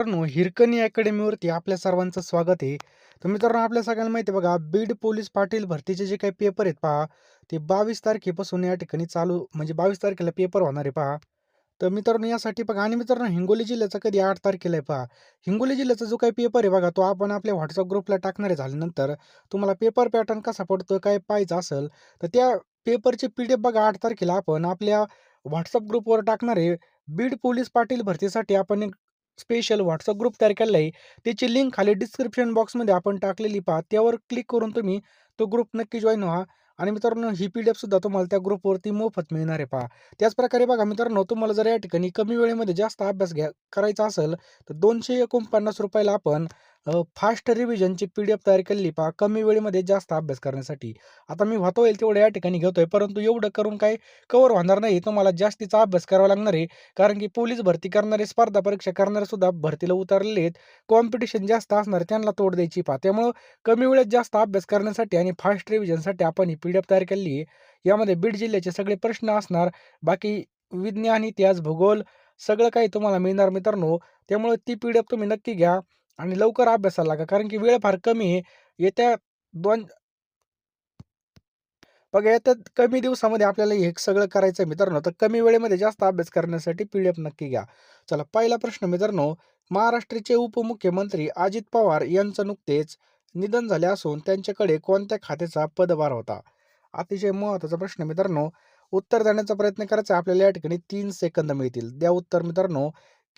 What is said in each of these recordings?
मित्रांनो हिरकणी अकॅडमीवरती आपल्या सर्वांचं स्वागत आहे. तर मित्रांनो आपल्या सगळ्यांना माहिती आहे बघा बीड पोलीस पाटील भरतीचे जे काही पेपर आहेत पहा ते बावीस तारखेपासून या ठिकाणी चालू म्हणजे बावीस तारखेला पेपर होणार आहे पहा. तर मित्रांनो यासाठी बघा आणि मित्रांनो हिंगोली जिल्ह्याचा कधी आठ तारखेला आहे पहा. हिंगोली जिल्ह्याचा जो काही पेपर आहे बघा तो आपण आपल्या व्हॉट्सअप ग्रुपला टाकणार आहे झाल्यानंतर तुम्हाला पेपर पॅटर्न कसा पडतो काय पाहिजे असेल तर त्या पेपरचे पी डी एफ बघा आठ तारखेला आपण आपल्या व्हॉट्सअप ग्रुपवर टाकणार आहे. बीड पोलीस पाटील भरतीसाठी आपण एक स्पेशल व्हॉट्सअप ग्रुप तयार केलेला आहे त्याची लिंक खाली डिस्क्रिप्शन बॉक्समध्ये आपण टाकलेली पहा. त्यावर क्लिक करून तुम्ही तो ग्रुप नक्की जॉईन व्हा. आणि मित्रांनो ही पी डी सुद्धा तुम्हाला त्या ग्रुपवरती मोफत मिळणार आहे पहा. त्याचप्रकारे बघा मित्रांनो तुम्हाला जर या ठिकाणी कमी वेळेमध्ये जास्त अभ्यास घ्या करायचा असेल तर दोनशे एकोणपन्नास रुपयाला आपण फास्ट रिव्हिजनची पी डी एफ तयार केलेली पहा कमी वेळेमध्ये जास्त अभ्यास करण्यासाठी. आता मी होता येईल तेवढं या ठिकाणी घेतोय परंतु एवढं करून काय कवर होणार नाही तुम्हाला जास्तीचा अभ्यास करावा लागणार आहे. कारण की पोलीस भरती करणारे स्पर्धा परीक्षा करणारे सुद्धा भरतीला उतरलेले आहेत. कॉम्पिटिशन जास्त असणार त्यांना तोड द्यायची पहा. त्यामुळं कमी वेळेत जास्त अभ्यास करण्यासाठी आणि फास्ट रिव्हिजनसाठी आपण ही पी डी एफ तयार केलेली आहे. यामध्ये बीड जिल्ह्याचे सगळे प्रश्न असणार बाकी विज्ञान इतिहास भूगोल सगळं काही तुम्हाला मिळणार मित्रांनो. त्यामुळे ती पी डी एफ तुम्ही नक्की घ्या. आणि लवकर अभ्यासाला लागा. कारण की वेळ फार कमी आहे. येत्या दोन बघा येत्या कमी दिवसामध्ये आपल्याला हे सगळं करायचं मित्रांनो. तर कमी वेळेमध्ये जास्त अभ्यास करण्यासाठी पी डी एफ नक्की घ्या. चला पहिला प्रश्न मित्रांनो. महाराष्ट्राचे उपमुख्यमंत्री अजित पवार यांचं नुकतेच निधन झाले असून त्यांच्याकडे कोणत्या खात्याचा पदभार होता? अतिशय महत्त्वाचा प्रश्न मित्रांनो. उत्तर देण्याचा प्रयत्न करायचा आपल्याला या ठिकाणी तीन सेकंद मिळतील. द्या उत्तर मित्रांनो.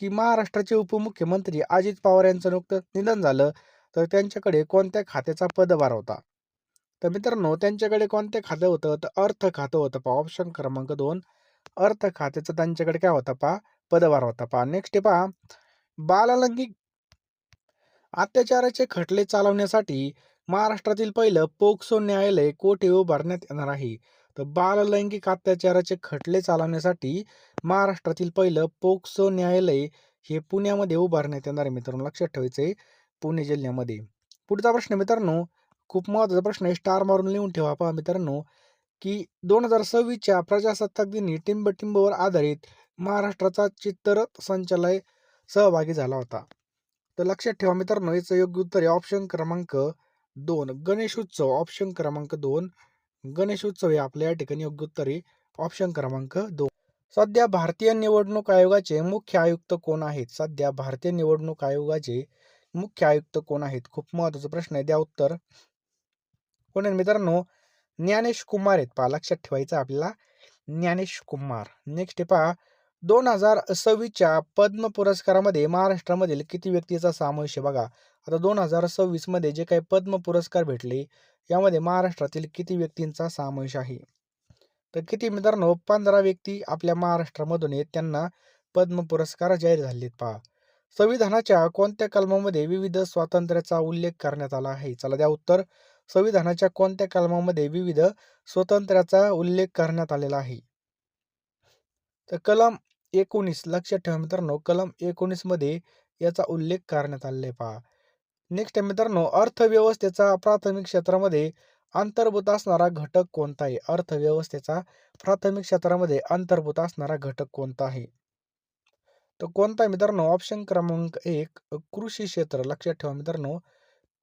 की महाराष्ट्राचे उपमुख्यमंत्री अजित पवार यांचं नुकतंच निधन झालं तर त्यांच्याकडे कोणत्या खात्याचा पदभार होता? तर मित्रांनो त्यांच्याकडे कोणते खातं होतं? तर अर्थ खातं होतं पहा. ऑप्शन क्रमांक दोन अर्थ खात्याचं त्यांच्याकडे काय होतं पहा? पदभार होता पहा. नेक्स्ट पहा. बाललैंगिक अत्याचाराचे खटले चालवण्यासाठी महाराष्ट्रातील पहिलं पोक्सो न्यायालय कोठे उभारण्यात येणार आहे? तर बाललैंगिक अत्याचाराचे खटले चालवण्यासाठी महाराष्ट्रातील पहिलं पोक्सो न्यायालय हे पुण्यामध्ये उभारण्यात येणार आहे. मित्रांनो लक्षात ठेवायचं आहे पुणे जिल्ह्यामध्ये. पुढचा प्रश्न मित्रांनो खूप महत्त्वाचा प्रश्न आहे. स्टार मारून लिहून ठेवा. पहा मित्रांनो की दोन हजार सव्वीसच्या प्रजासत्ताक दिनी टिंबटिंबवर आधारित महाराष्ट्राचा चित्तर संचालय सहभागी झाला होता. तर लक्षात ठेवा मित्रांनो याचं योग्य उत्तर आहे ऑप्शन क्रमांक दोन. गणेश उत्सव ऑप्शन क्रमांक दोन. गणेश उत्सव हे आपल्या या ठिकाणी योग्य उत्तर आहे ऑप्शन क्रमांक दोन. सध्या भारतीय निवडणूक आयोगाचे मुख्य आयुक्त कोण आहेत? सध्या भारतीय निवडणूक आयोगाचे मुख्य आयुक्त कोण आहेत? खूप महत्त्वाचा प्रश्न आहे. द्या उत्तर. कोण आहे मित्रांनो? ज्ञानेश कुमार आहेत. पहा लक्षात ठेवायचं आपल्याला. ज्ञानेश कुमार. नेक्स्ट पहा. दोन हजार सव्वीसच्या पद्म पुरस्कारामध्ये महाराष्ट्रामधील किती व्यक्तीचा समावेश आहे बघा. आता दोन हजार सव्वीसमध्ये जे काही पद्म पुरस्कार भेटले यामध्ये महाराष्ट्रातील किती व्यक्तींचा समावेश आहे? तर किती मित्रांनो पंधरा व्यक्ती आपल्या महाराष्ट्रामधून आहेत त्यांना पद्म पुरस्कार जाहीर झालेत पहा. संविधानाच्या कोणत्या कलमामध्ये विविध स्वातंत्र्याचा उल्लेख करण्यात आला आहे? चला द्या उत्तर. संविधानाच्या कोणत्या कलमामध्ये विविध स्वातंत्र्याचा उल्लेख करण्यात आलेला आहे? तर कलम एकोणीस लक्षात ठेवा मित्रांनो. कलम एकोणीसमध्ये याचा उल्लेख करण्यात आलेला आहे पहा. नेक्स्ट आहे मित्रांनो अर्थव्यवस्थेचा प्राथमिक क्षेत्रामध्ये अंतर्भूत असणारा घटक कोणता आहे? अर्थव्यवस्थेचा प्राथमिक क्षेत्रामध्ये अंतर्भूत असणारा घटक कोणता आहे? तर कोणता मित्रांनो? ऑप्शन क्रमांक एक कृषी क्षेत्र. लक्षात ठेवा मित्रांनो.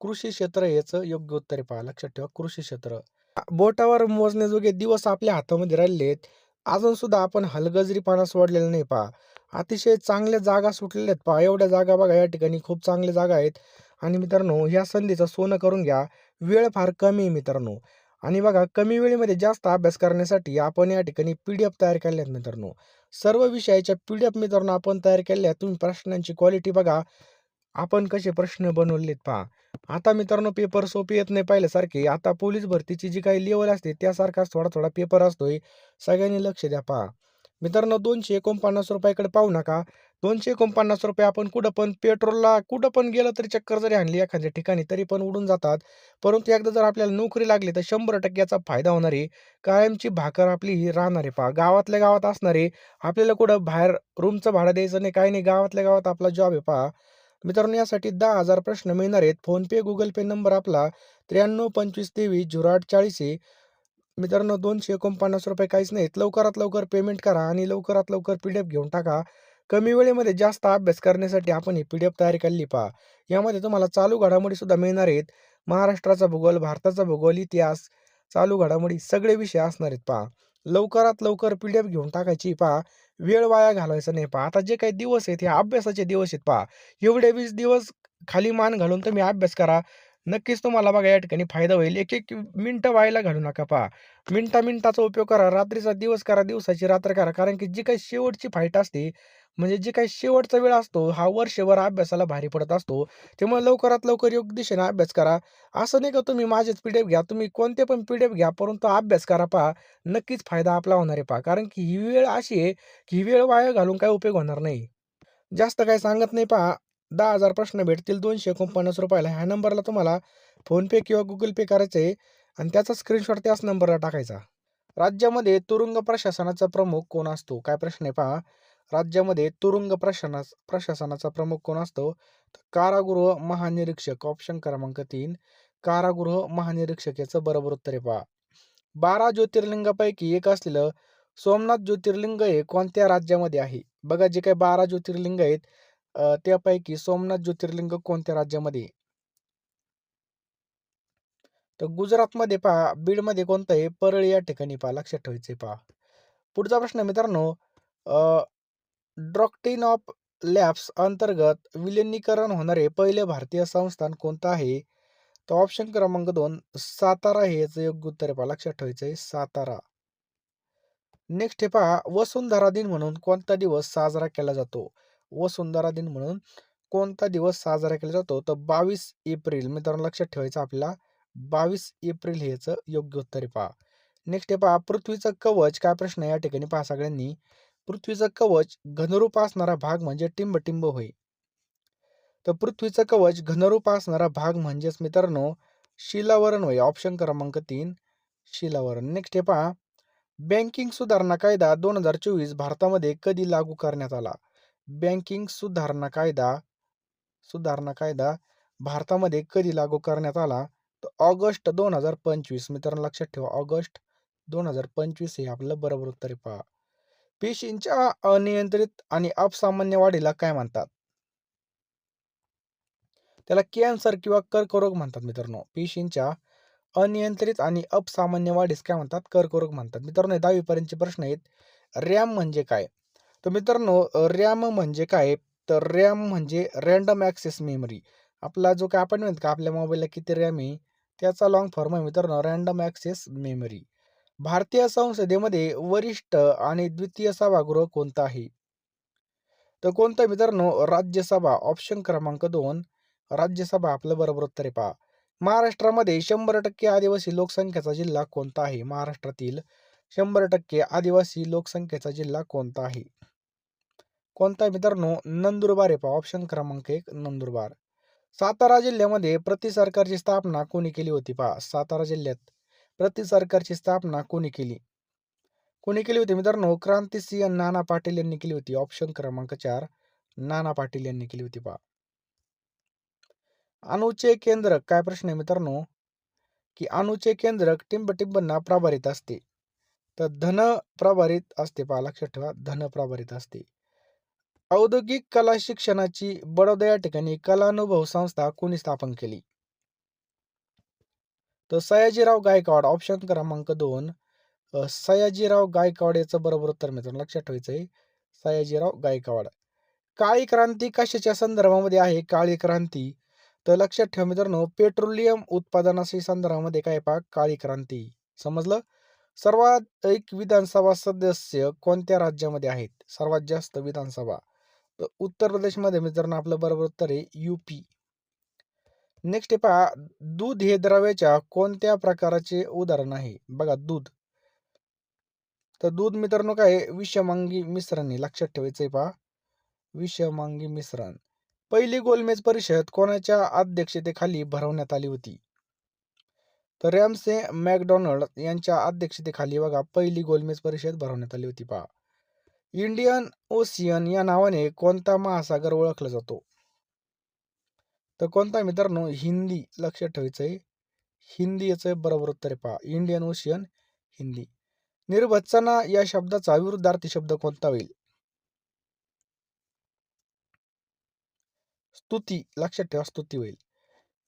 कृषी क्षेत्र याचं योग्य उत्तर आहे पहा. लक्षात ठेवा कृषी क्षेत्र. बोटावर मोजण्याजोगे दिवस आपल्या हातामध्ये राहिले आहेत. अजून सुद्धा आपण हलगजरीपणा सोडलेला नाही पहा. अतिशय चांगल्या जागा सुटलेल्या आहेत पहा. एवढ्या जागा बघा या ठिकाणी खूप चांगल्या जागा आहेत. आणि मित्रांनो ह्या संधीचं सोनं करून घ्या. वेळ फार कमी आहे मित्रांनो. आणि बघा कमी वेळेमध्ये जास्त अभ्यास करण्यासाठी आपण या ठिकाणी पी डी एफ तयार केल्या आहेत मित्रांनो. सर्व विषयाच्या पी डी एफ मित्रांनो आपण तयार केल्या तुम्ही प्रश्नांची क्वालिटी बघा. आपण कसे प्रश्न बनवलेत पहा. आता मित्रांनो पेपर सोपे येत नाही पाहिल्यासारखे. आता पोलीस भरतीची जी काही लेवल असते त्यासारखाच थोडा थोडा पेपर असतोय. सगळ्यांनी लक्ष द्या पहा. मित्रांनो दोनशे एकोणपन्नास रुपयाकडे पाहू नका. दोनशे एकोणपन्नास रुपये आपण कुठं पण पेट्रोलला कुठं पण गेलं तरी चक्कर जरी आणली एखाद्या ठिकाणी तरी पण उडून जातात. परंतु एकदा जर आपल्याला नोकरी लागली तर शंभर टक्क्याचा फायदा होणार आहे. कायमची भाकर आपली ही राहणार आहे पहा. गावातल्या गावात असणार आहे आपल्याला कुठं बाहेर रूमचं भाडं द्यायचं नाही काही नाही. गावातल्या गावात आपला जॉब आहे पहा. मित्रांनो यासाठी दहा हजार प्रश्न मिळणार आहेत. फोनपे गुगल पे नंबर आपला त्र्याण्णव पंचवीस तेवीस झिरो आठ चाळीस मित्रांनो दोनशे एकोणपन्नास रुपये काहीच नाहीत. लवकरात लवकर पेमेंट करा आणि लवकरात लवकर पी डी एफ घेऊन टाका. कमी वेळेमध्ये जास्त अभ्यास करण्यासाठी आपण ही पी डी एफ तयारी केलेली पहा. यामध्ये तुम्हाला चालू घडामोडी सुद्धा मिळणार आहेत. महाराष्ट्राचा भूगोल भारताचा भूगोल इतिहास चालू घडामोडी सगळे विषय असणार आहेत पहा. लवकरात लवकर पी डी एफ घेऊन टाकायची पहा. वेळ वाया घालायचा नाही पहा. आता जे काही दिवस आहेत हे अभ्यासाचे दिवस आहेत पहा. एवढे वीस दिवस खाली मान घालून तुम्ही अभ्यास करा. नक्कीच तुम्हाला बघा या ठिकाणी फायदा होईल. एक एक मिनटं व्हायला घालू नका पहा. मिनटा मिनटाचा उपयोग करा. रात्रीचा दिवस करा दिवसाची रात्र करा. कारण की जी काही शेवटची फाईट असते म्हणजे जे काही शेवटचा वेळ असतो हा वर्षभर अभ्यासाला भारी पडत असतो. त्यामुळे लवकरात लवकर योग्य दिशेने अभ्यास करा. असं नाही का तुम्ही माझेच पी डी एफ घ्या तुम्ही कोणते पण पी डी एफ घ्या परंतु अभ्यास करा पहा. नक्कीच फायदा आपला होणार आहे पहा. कारण की ही वेळ अशी आहे की ही वेळ वाया घालून काही उपयोग होणार नाही. जास्त काही सांगत नाही पहा. दहा हजार प्रश्न भेटतील दोनशे एकोणपन्नास रुपयाला. ह्या नंबरला तुम्हाला फोनपे किंवा गुगल पे करायचे आहे आणि त्याचा स्क्रीनशॉट त्याच नंबरला टाकायचा. राज्यामध्ये तुरुंग प्रशासनाचा प्रमुख कोण असतो? काय प्रश्न आहे पहा. राज्यामध्ये तुरुंग प्रशासना प्रशासनाचा प्रमुख कोण असतो? कारागृह महानिरीक्षक ऑप्शन क्रमांक तीन. कारागृह महानिरीक्षक याचं बरोबर उत्तर आहे पहा. बारा ज्योतिर्लिंगापैकी एक असलेलं सोमनाथ ज्योतिर्लिंग हे कोणत्या राज्यामध्ये आहे? बघा जे काही बारा ज्योतिर्लिंग आहेत त्यापैकी सोमनाथ ज्योतिर्लिंग कोणत्या राज्यामध्ये तर गुजरातमध्ये पहा बीडमध्ये कोणतं आहे? परळ या ठिकाणी पहा लक्षात ठेवायचे पहा. पुढचा प्रश्न मित्रांनो ड्रॉक्टिन ऑफ लॅब्स अंतर्गत विलिनीकरण होणारे पहिले भारतीय संस्थान कोणतं आहे? तर ऑप्शन क्रमांक दोन सातारा हे याचं योग्य उत्तर आहे पहा लक्षात ठेवायचं आहे सातारा. नेक्स्ट हे पहा वसुंधरा दिन म्हणून कोणता दिवस साजरा केला जातो? व सुंदरा दिन म्हणून कोणता दिवस साजरा केला जातो? तर बावीस एप्रिल मित्रांनो लक्षात ठेवायचं आपल्याला. बावीस एप्रिल हेचं योग्य उत्तर पहा. नेक्स्ट आहे पहा पृथ्वीचं कवच काय प्रश्न या ठिकाणी पहा सगळ्यांनी. पृथ्वीचं कवच घनरूप असणारा भाग म्हणजे टिंब होय. तर पृथ्वीचं कवच घनरूप असणारा भाग म्हणजेच मित्रांनो शिलावरण होय. ऑप्शन क्रमांक तीन शिलावरण. नेक्स्ट हे पहा बँकिंग सुधारणा कायदा दोन हजार चोवीस भारतामध्ये कधी लागू करण्यात आला? बँकिंग सुधारणा कायदा सुधारणा कायदा भारतामध्ये कधी लागू करण्यात आला? तर ऑगस्ट दोन हजार पंचवीस मित्रांनो लक्षात ठेवा ऑगस्ट दोन हजार पंचवीस हे आपलं बरोबर उत्तर पहा. पेशींच्या अनियंत्रित आणि अपसामान्य वाढीला काय म्हणतात? त्याला कॅन्सर किंवा कर्करोग म्हणतात मित्रांनो. पेशींच्या अनियंत्रित आणि अपसामान्य वाढीस काय म्हणतात? कर्करोग म्हणतात. मित्रांनो दहावीपर्यंतचे प्रश्न आहेत. रॅम म्हणजे काय? तर मित्रांनो रॅम म्हणजे काय? तर रॅम म्हणजे रँडम ॲक्सेस मेमरी. आपला जो काय आपण म्हणतो का? आपल्या मोबाईलला किती रॅम आहे? त्याचा लॉंग फॉर्म आहे मित्रांनो रँडम ॲक्सेस मेमरी. भारतीय संसदेमध्ये वरिष्ठ आणि द्वितीय सभागृह कोणता आहे? तर कोणतं मित्रांनो? राज्यसभा ऑप्शन क्रमांक दोन. राज्यसभा आपलं बरोबर उत्तर आहे पहा. महाराष्ट्रामध्ये शंभर टक्के आदिवासी लोकसंख्येचा जिल्हा कोणता आहे? महाराष्ट्रातील शंभर टक्के आदिवासी लोकसंख्येचा जिल्हा कोणता आहे? कोणता मित्रांनो? नंदुरबार आहे पहा. ऑप्शन क्रमांक एक नंदुरबार. सातारा जिल्ह्यामध्ये प्रति सरकारची स्थापना कोणी केली होती पहा? सातारा जिल्ह्यात. प्रति सरकारची स्थापना कोणी केली? कोणी केली होती मित्रांनो? क्रांतिसिंह नाना पाटील यांनी केली होती. ऑप्शन क्रमांक चार नाना पाटील यांनी केली होती पहा. अणुचे केंद्रक काय प्रश्न आहे मित्रांनो? की अणुचे केंद्रक टिंबटिंबांना प्रभारित असते. तर धन प्रभारित असते पहा. लक्षात ठेवा. धन प्रभारित असते. औद्योगिक कला शिक्षणाची बडोदा या ठिकाणी कलानुभव संस्था कोणी स्थापन केली? तर सयाजीराव गायकवाड ऑप्शन क्रमांक दोन. सयाजीराव गायकवाड याचं बरोबर उत्तर मित्रांनो लक्षात ठेवायचं आहे सयाजीराव गायकवाड. काळी क्रांती कशाच्या संदर्भामध्ये आहे? काळी क्रांती. तर लक्षात ठेवा मित्रांनो पेट्रोलियम उत्पादनाशी संदर्भामध्ये काय पहा? काळी क्रांती. समजलं? सर्वात एक विधानसभा सदस्य कोणत्या राज्यामध्ये आहेत? सर्वात जास्त विधानसभा. तर उत्तर प्रदेशमध्ये मित्रांनो आपलं बरोबर उत्तर आहे युपी नेक्स्ट पहा दूध हे द्रव्याच्या कोणत्या प्रकाराचे उदाहरण आहे? बघा दूध. तर दूध मित्रांनो काय विषमांगी मिश्रण आहे लक्षात ठेवायचंय पहा. विषमांगी मिश्रण. पहिली गोलमेज परिषद कोणाच्या अध्यक्षतेखाली भरवण्यात आली होती? तर रॅमसे मॅकडॉनल्ड यांच्या अध्यक्षतेखाली बघा पहिली गोलमेज परिषद भरवण्यात आली होती पहा. इंडियन ओशियन या नावाने कोणता महासागर ओळखला जातो? तर कोणता मित्रांनो? हिंदी. लक्षात ठेवायचं आहे हिंदी याचं बरोबर उत्तर पहा. Indian ocean Hindi. निर्भत्सना या शब्दाचा विरुद्धार्थी शब्द कोणता होईल? स्तुती. लक्षात ठेवा स्तुती होईल.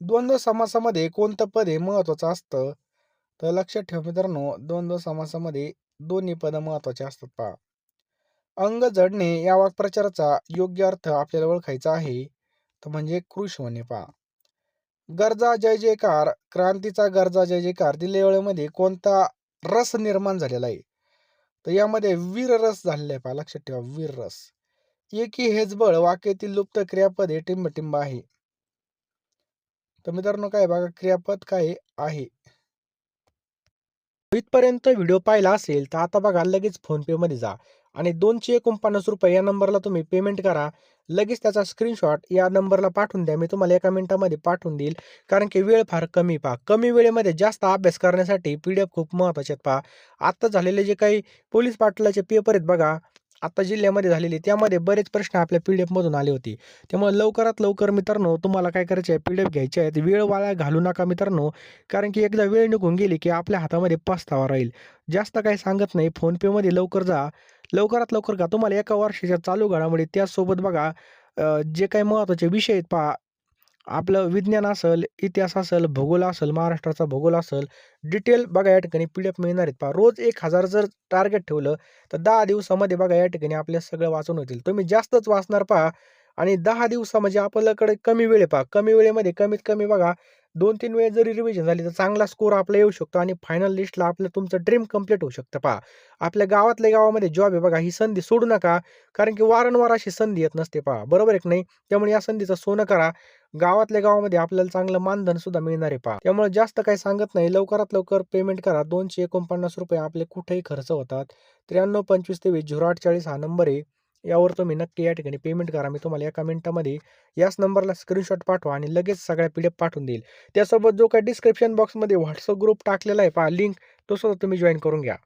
द्वंद्व समासामध्ये कोणतं पद हे महत्वाचं असतं? तर लक्षात ठेवा मित्रांनो द्वंद्व समासामध्ये दोन्ही पद महत्त्वाचे असतात पहा. अंग जडणे या वाक्प्रचाराचा योग्य अर्थ आपल्याला ओळखायचा आहे. तर म्हणजे कृष होणे पहा. गरजा जय जयकार क्रांतीचा गरजा जय जयकार दिलेल्या वेळेमध्ये कोणता रस निर्माण झालेला आहे? तर यामध्ये वीर रस झालेला आहे पहा. लक्षात ठेवा वीर रस. एकी हेजबळ वाक्यातील लुप्त क्रियापद हे टिंबटिंब आहे. तर मित्रांनो काय बघा क्रियापद काय आहे? इथपर्यंत व्हिडिओ पाहिला असेल तर आता बघा लगेच फोनपे मध्ये जा. आणि दोनशे एकोणपन्नास रुपये या नंबरला तुम्ही पेमेंट करा. लगेच त्याचा स्क्रीनशॉट या नंबरला पाठवून द्या. मी तुम्हाला एका मिनिटामध्ये पाठवून देईल. कारण की वेळ फार कमी पहा. कमी वेळेमध्ये जास्त अभ्यास करण्यासाठी पी डी एफ खूप महत्त्वाचे आहेत पहा. आत्ता झालेले जे काही पोलीस पाटलाचे पेपर आहेत बघा. आता जिल्ह्यामध्ये झालेली त्यामध्ये बरेच प्रश्न आपल्या पी डी एफमधून आले होते. त्यामुळे लवकरात लवकर मित्रांनो तुम्हाला काय करायचे आहे पी डी एफ घ्यायचे आहेत वेळ वाया घालू नका मित्रांनो कारण की एकदा वेळ निघून गेली की आपल्या हातामध्ये पस्तावा राहील. जास्त काही सांगत नाही. फोनपेमध्ये लवकर जा. लवकरात लवकर का तुम्हाला एका वर्षाच्या चालू घडामोडी त्याचसोबत बघा जे काही महत्त्वाचे विषय आहेत पहा. आपलं विज्ञान असेल इतिहास असेल भूगोल असेल महाराष्ट्राचा भूगोल असेल डिटेल बघा या ठिकाणी पी डी एफ मिळणार आहेत. पहा रोज एक हजार जर टार्गेट ठेवलं तर दहा दिवसामध्ये बघा या ठिकाणी आपल्या सगळं वाचून होतील. तुम्ही जास्तच वाचणार पहा आणि दहा दिवसा म्हणजे आपल्याकडे कमी वेळ पहा. कमी वेळेमध्ये कमीत कमी बघा दोन तीन वेळ जरी रिव्हिजन झाली तर चांगला स्कोर आपला येऊ शकतो आणि फायनल लिस्टला आपलं तुमचं ड्रीम कंप्लीट होऊ शकतं. पहा आपल्या गावातल्या गावामध्ये जॉब आहे बघा ही संधी सोडू नका कारण की वारंवार अशी संधी येत नसते पहा. बरोबर एक नाही? त्यामुळे या संधीचं सोनं करा. गावातल्या गावामध्ये आपल्याला चांगलं मानधन सुद्धा मिळणार आहे पहा. त्यामुळे जास्त काही सांगत नाही. लवकरात लवकर पेमेंट करा. दोनशे एकोणपन्नास रुपये आपले कुठेही खर्च होतात. त्र्याण्णव पंचवीस तेवीस झिरो अठ्ठेचाळीस हा नंबर आहे. यावर तुम्ही नक्की या ठिकाणी पेमेंट करा. मी तुम्हाला एका मिनटामध्ये याच नंबरला स्क्रीनशॉट पाठवा आणि लगेच सगळ्या पी डी एफ पाठवून देईल. त्यासोबत जो काही डिस्क्रिप्शन बॉक्समध्ये व्हॉट्सअप ग्रुप टाकलेला आहे पहा लिंक तो सुद्धा तुम्ही जॉईन करून घ्या.